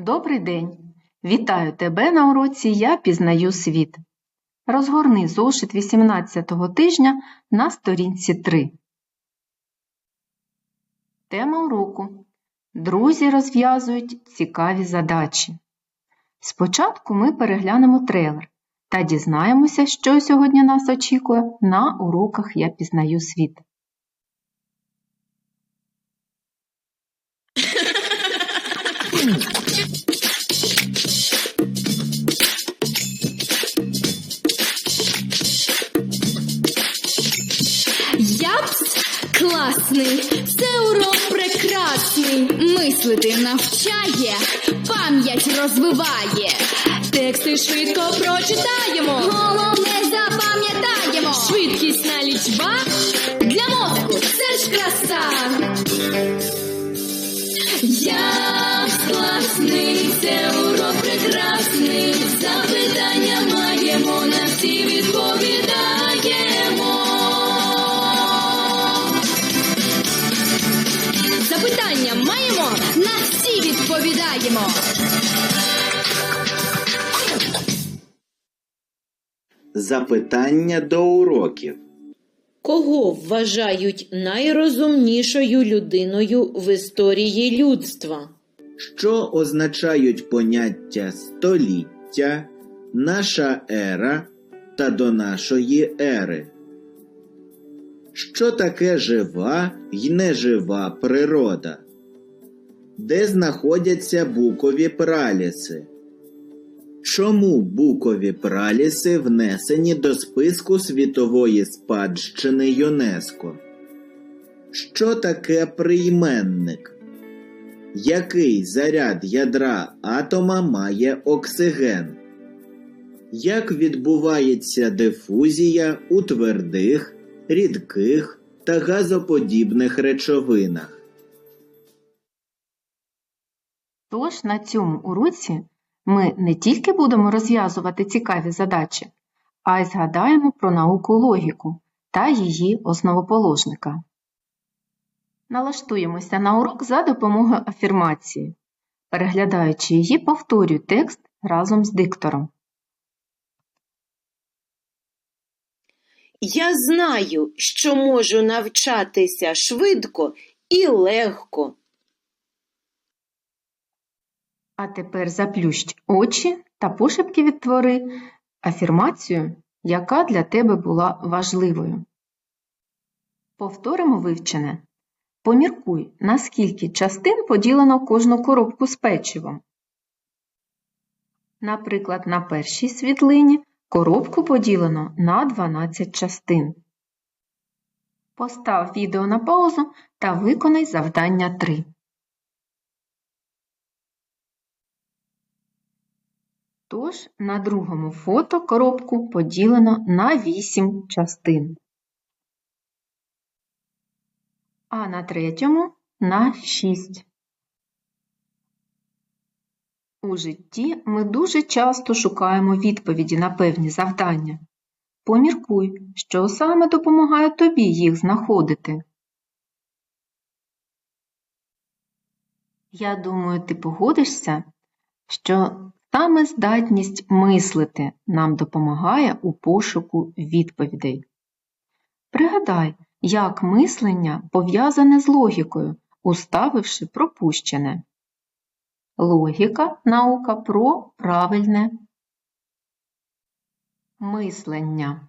Добрий день! Вітаю тебе на уроці Я пізнаю світ. Розгорни зошит 18-го тижня на сторінці 3. Тема уроку. Друзі розв'язують цікаві задачі. Спочатку ми переглянемо трейлер та дізнаємося, що сьогодні нас очікує на уроках Я пізнаю світ. Класний, це урок прекрасний. Мислити навчає, пам'ять розвиває. Тексти швидко прочитаємо. Головне запам'ятаємо. Швидкісна лічба для мозку це ж краса. Япс класний, це урок всі відповідаємо. Запитання до уроків. Кого вважають найрозумнішою людиною в історії людства? Що означають поняття століття, наша ера та до нашої ери? Що таке жива й нежива природа? Де знаходяться букові праліси? Чому букові праліси внесені до списку світової спадщини ЮНЕСКО? Що таке прийменник? Який заряд ядра атома має оксиген? Як відбувається дифузія у твердих, рідких та газоподібних речовинах? Тож на цьому уроці ми не тільки будемо розв'язувати цікаві задачі, а й згадаємо про науку логіку та її основоположника. Налаштуємося на урок за допомогою афірмації. Переглядаючи її, повторюй текст разом з диктором. Я знаю, що можу навчатися швидко і легко. А тепер заплющ очі та пошепки відтвори афірмацію, яка для тебе була важливою. Повторимо вивчене. Поміркуй, на скільки частин поділено кожну коробку з печивом. Наприклад, на першій світлині коробку поділено на 12 частин. Постав відео на паузу та виконай завдання 3. Тож на другому фото коробку поділено на 8 частин, а на третьому на 6. У житті ми дуже часто шукаємо відповіді на певні завдання. Поміркуй, що саме допомагає тобі їх знаходити. Я думаю, ти погодишся, що саме здатність мислити нам допомагає у пошуку відповідей. Пригадай, як мислення пов'язане з логікою, уставивши пропущене. Логіка наука про правильне мислення.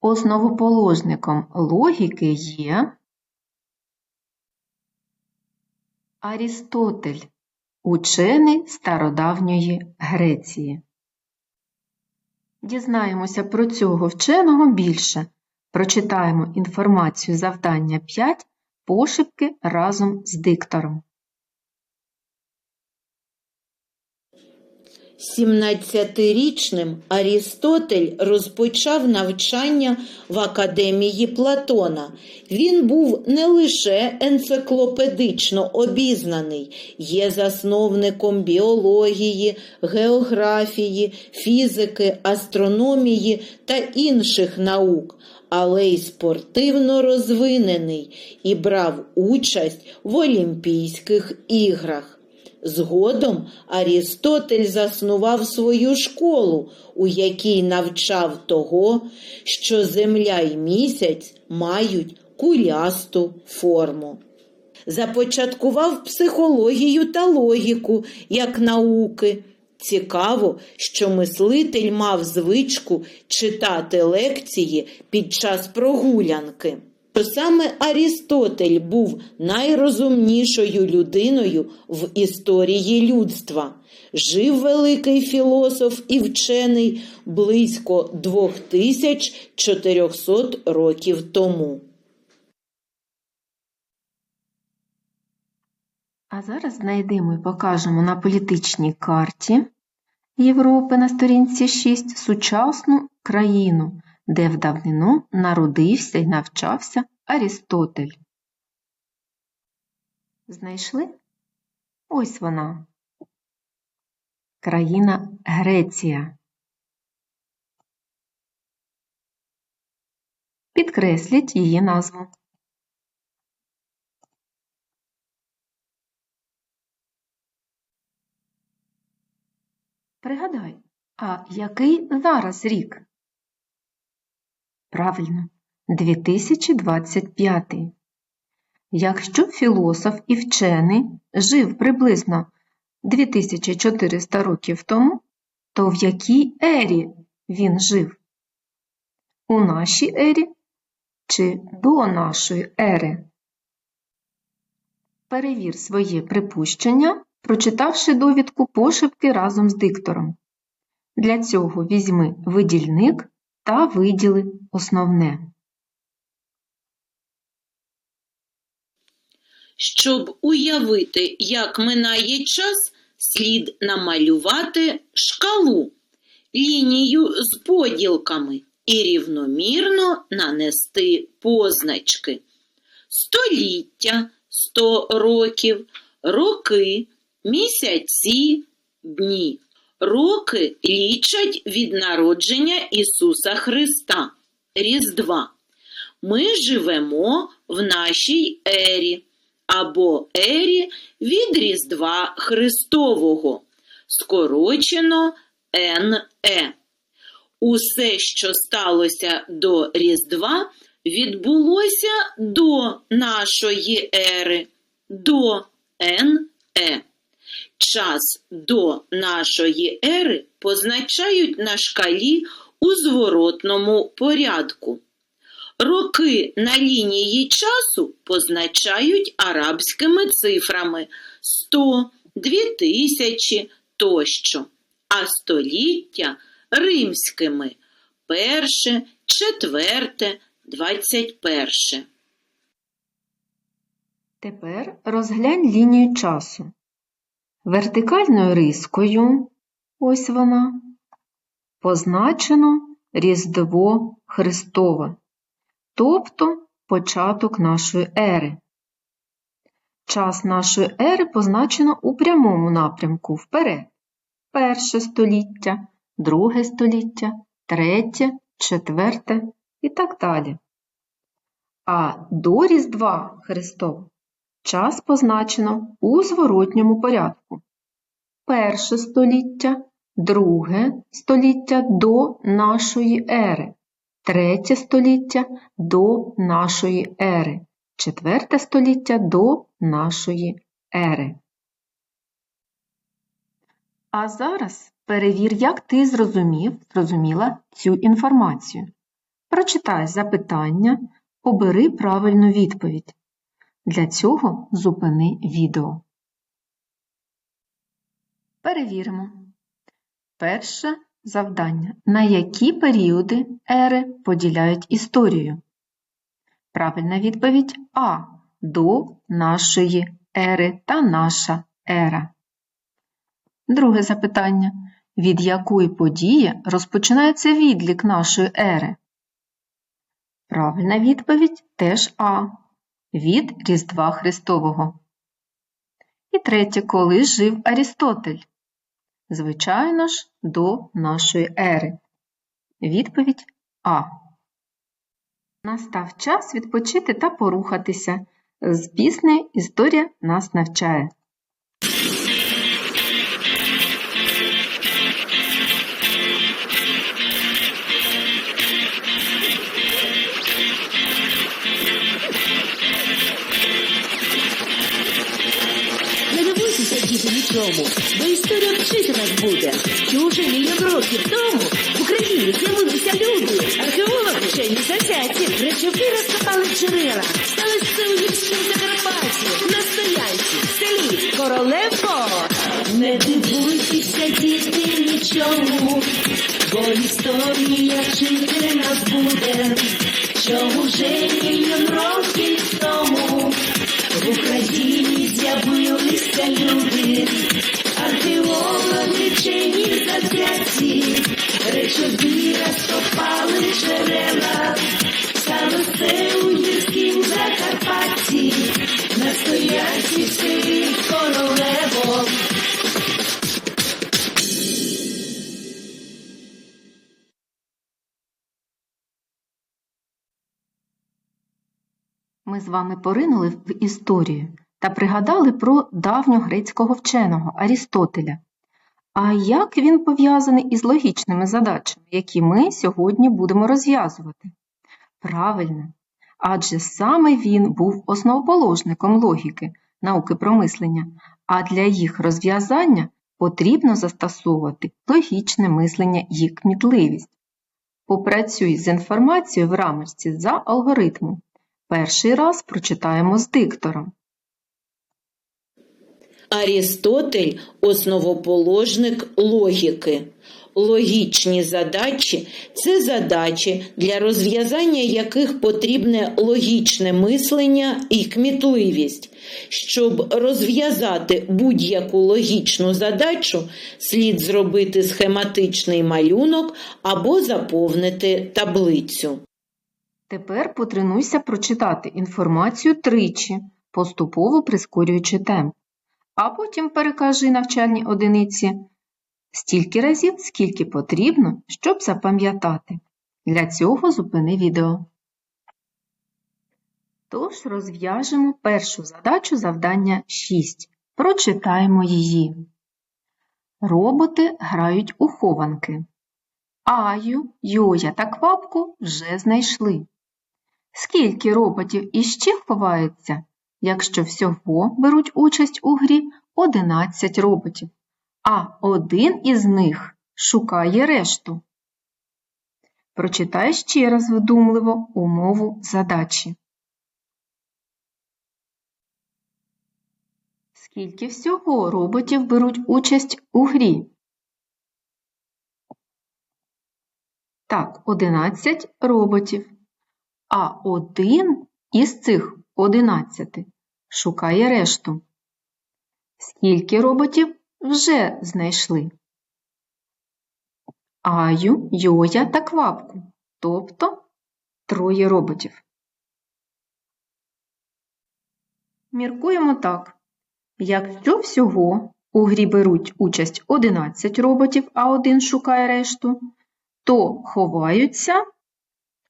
Основоположником логіки є Арістотель, учений стародавньої Греції. Дізнаємося про цього вченого більше. Прочитаємо інформацію завдання 5 пошепки разом з диктором. 17-річним Арістотель розпочав навчання в академії Платона. Він був не лише енциклопедично обізнаний, є засновником біології, географії, фізики, астрономії та інших наук. Але й спортивно розвинений і брав участь в Олімпійських іграх. Згодом Арістотель заснував свою школу, у якій навчав того, що земля і місяць мають кулясту форму. Започаткував психологію та логіку як науки. Цікаво, що мислитель мав звичку читати лекції під час прогулянки. Що саме Арістотель був найрозумнішою людиною в історії людства. Жив великий філософ і вчений близько 2400 років тому. А зараз знайдемо і покажемо на політичній карті Європи на сторінці 6 сучасну країну, де в давнину народився і навчався Арістотель. Знайшли? Ось вона. Країна Греція. Підкресліть її назву. Пригадай, а який зараз рік? Правильно, 2025. Якщо філософ і вчений жив приблизно 2400 років тому, то в якій ері він жив? У нашій ері чи до нашої ери? Перевір своє припущення, прочитавши довідку пошепки разом з диктором. Для цього візьми видільник та виділи основне. Щоб уявити, як минає час, слід намалювати шкалу, лінію з поділками і рівномірно нанести позначки. Століття, 100 років, роки, місяці, дні. Роки лічать від народження Ісуса Христа, Різдва. Ми живемо в нашій ері або ері від Різдва Христового, скорочено НЕ. Усе, що сталося до Різдва, відбулося до нашої ери, до НЕ. Час до нашої ери позначають на шкалі у зворотному порядку. Роки на лінії часу позначають арабськими цифрами 100, 2000 тощо, а століття римськими перше, четверте, двадцять перше. Тепер розглянь лінію часу. Вертикальною рискою, ось вона, позначено Різдво Христове, тобто початок нашої ери. Час нашої ери позначено у прямому напрямку вперед. Перше століття, друге століття, третє, четверте і так далі. А до Різдва Христова час позначено у зворотньому порядку. Перше століття, друге століття до нашої ери, третє століття до нашої ери, четверте століття до нашої ери. А зараз перевір, як ти зрозумів, зрозуміла цю інформацію. Прочитай запитання, обери правильну відповідь. Для цього зупини відео. Перевіримо. Перше завдання. На які періоди ери поділяють історію? Правильна відповідь А. До нашої ери та наша ера. Друге запитання. Від якої події розпочинається відлік нашої ери? Правильна відповідь теж А. Від Різдва Христового. І третє, коли жив Арістотель? Звичайно ж, до нашої ери. Відповідь А. Настав час відпочити та порухатися. З піснею Історія нас навчає. Нічому, бо історія вчити нас буде, що уже мільйон років тому? В Україні з'явилися люди, археологи, вчені заняті, речові розкопали джерела, стали у гірському Закарпатті, настоянці, в селі Королево. Не дивуйтеся, діти, нічому, бо історія вчити З вами поринули в історію та пригадали про давньогрецького вченого Арістотеля. А як він пов'язаний із логічними задачами, які ми сьогодні будемо розв'язувати? Правильно, адже саме він був основоположником логіки, науки про мислення, а для їх розв'язання потрібно застосовувати логічне мислення і кмітливість. Попрацюй з інформацією в рамочці за алгоритмом. Перший раз прочитаємо з диктором. Арістотель основоположник логіки. Логічні задачі це задачі, для розв'язання яких потрібне логічне мислення і кмітливість. Щоб розв'язати будь-яку логічну задачу, слід зробити схематичний малюнок або заповнити таблицю. Тепер потренуйся прочитати інформацію тричі, поступово прискорюючи темп. А потім перекажи навчальні одиниці стільки разів, скільки потрібно, щоб запам'ятати. Для цього зупини відео. Тож розв'яжемо першу задачу завдання 6. Прочитаємо її. Роботи грають у хованки. Аю, Йоя та Квапку вже знайшли. Скільки роботів іще ховається, якщо всього беруть участь у грі 11 роботів, а один із них шукає решту. Прочитай ще раз вдумливо умову задачі. Скільки всього роботів беруть участь у грі? Так, 11 роботів. А один із цих 11 шукає решту. Скільки роботів вже знайшли? Аю, Йоя та Квапку, тобто троє роботів. Міркуємо так. Якщо всього у грі беруть участь 11 роботів, а один шукає решту, то ховаються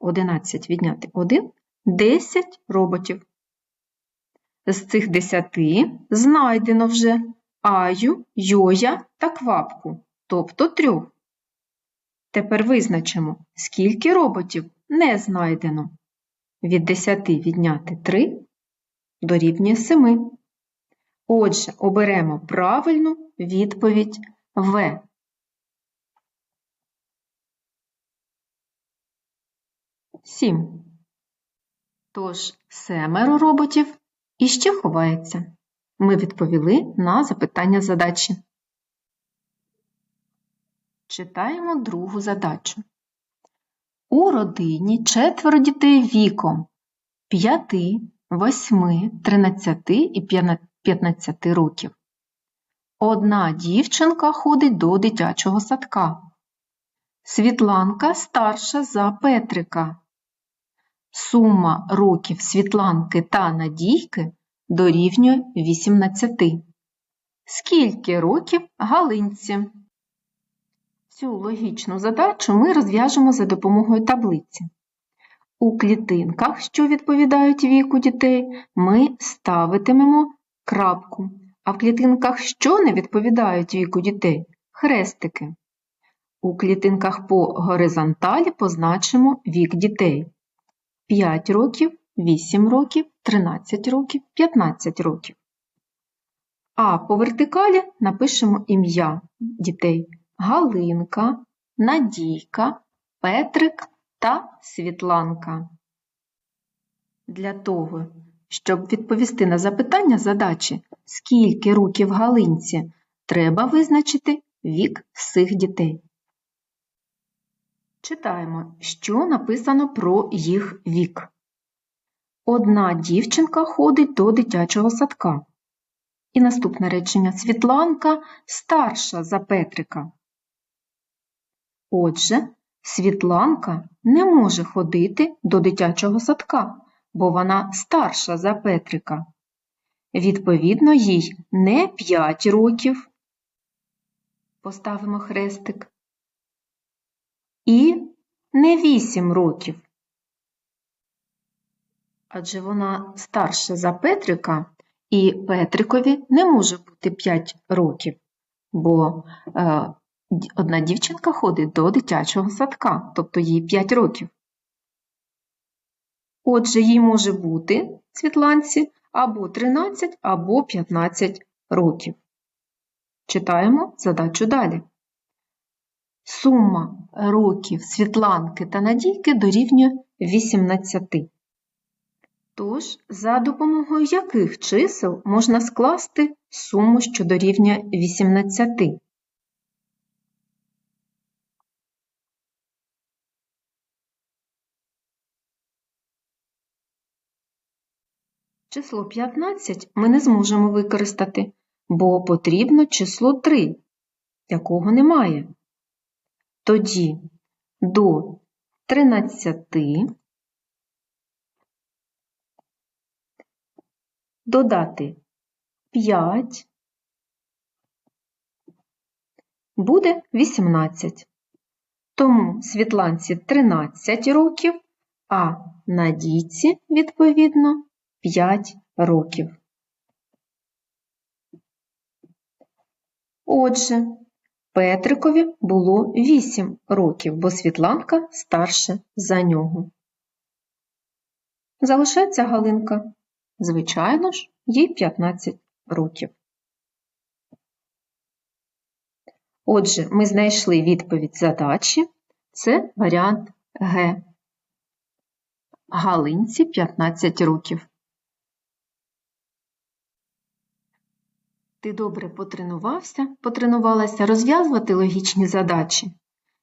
11 відняти 1 10 роботів. З цих 10 знайдено вже Аю, Йоя та Квапку, тобто трьох. Тепер визначимо, скільки роботів не знайдено. Від 10 відняти 3 дорівнює 7. Отже, оберемо правильну відповідь В. Сім. Тож семеро роботів іще ховається. Ми відповіли на запитання задачі. Читаємо другу задачу. У родині четверо дітей віком 5, 8, 13 і 15 років. Одна дівчинка ходить до дитячого садка. Світланка старша за Петрика. Сума років Світланки та Надійки дорівнює 18. Скільки років Галинці? Цю логічну задачу ми розв'яжемо за допомогою таблиці. У клітинках, що відповідають віку дітей, ми ставитимемо крапку, а в клітинках, що не відповідають віку дітей хрестики. У клітинках по горизонталі позначимо вік дітей 5 років, 8 років, 13 років, 15 років. А по вертикалі напишемо ім'я дітей Галинка, Надійка, Петрик та Світланка. Для того, щоб відповісти на запитання задачі, скільки років Галинці, треба визначити вік всіх дітей. Читаємо, що написано про їх вік. Одна дівчинка ходить до дитячого садка. І наступне речення Світланка старша за Петрика. Отже, Світланка не може ходити до дитячого садка, бо вона старша за Петрика. Відповідно, їй не 5 років. Поставимо хрестик. І не 8 років. Адже вона старша за Петрика, і Петрикові не може бути 5 років, бо е, одна дівчинка ходить до дитячого садка, тобто їй 5 років. Отже, їй може бути Світланці або 13, або 15 років. Читаємо задачу далі. Сума років Світланки та Надійки дорівнює 18. Тож, за допомогою яких чисел можна скласти суму, що дорівнює 18? Число 15 ми не зможемо використати, бо потрібно число 3, якого немає. Тоді до 13 додати 5 буде 18. Тому Світланці 13 років, а Надійці, відповідно, 5 років. Отже, Петрикові було 8 років, бо Світланка старше за нього. Залишається Галинка. Звичайно ж, їй 15 років. Отже, ми знайшли відповідь задачі. Це варіант Г. Галинці 15 років. Ти добре потренувався, потренувалася розв'язувати логічні задачі.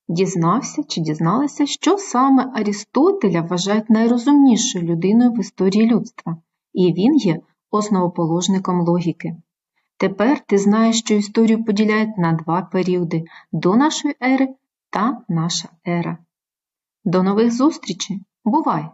Дізнався чи дізналася, що саме Арістотеля вважають найрозумнішою людиною в історії людства, і він є основоположником логіки. Тепер ти знаєш, що історію поділяють на два періоди до нашої ери та наша ера. До нових зустрічей! Бувай!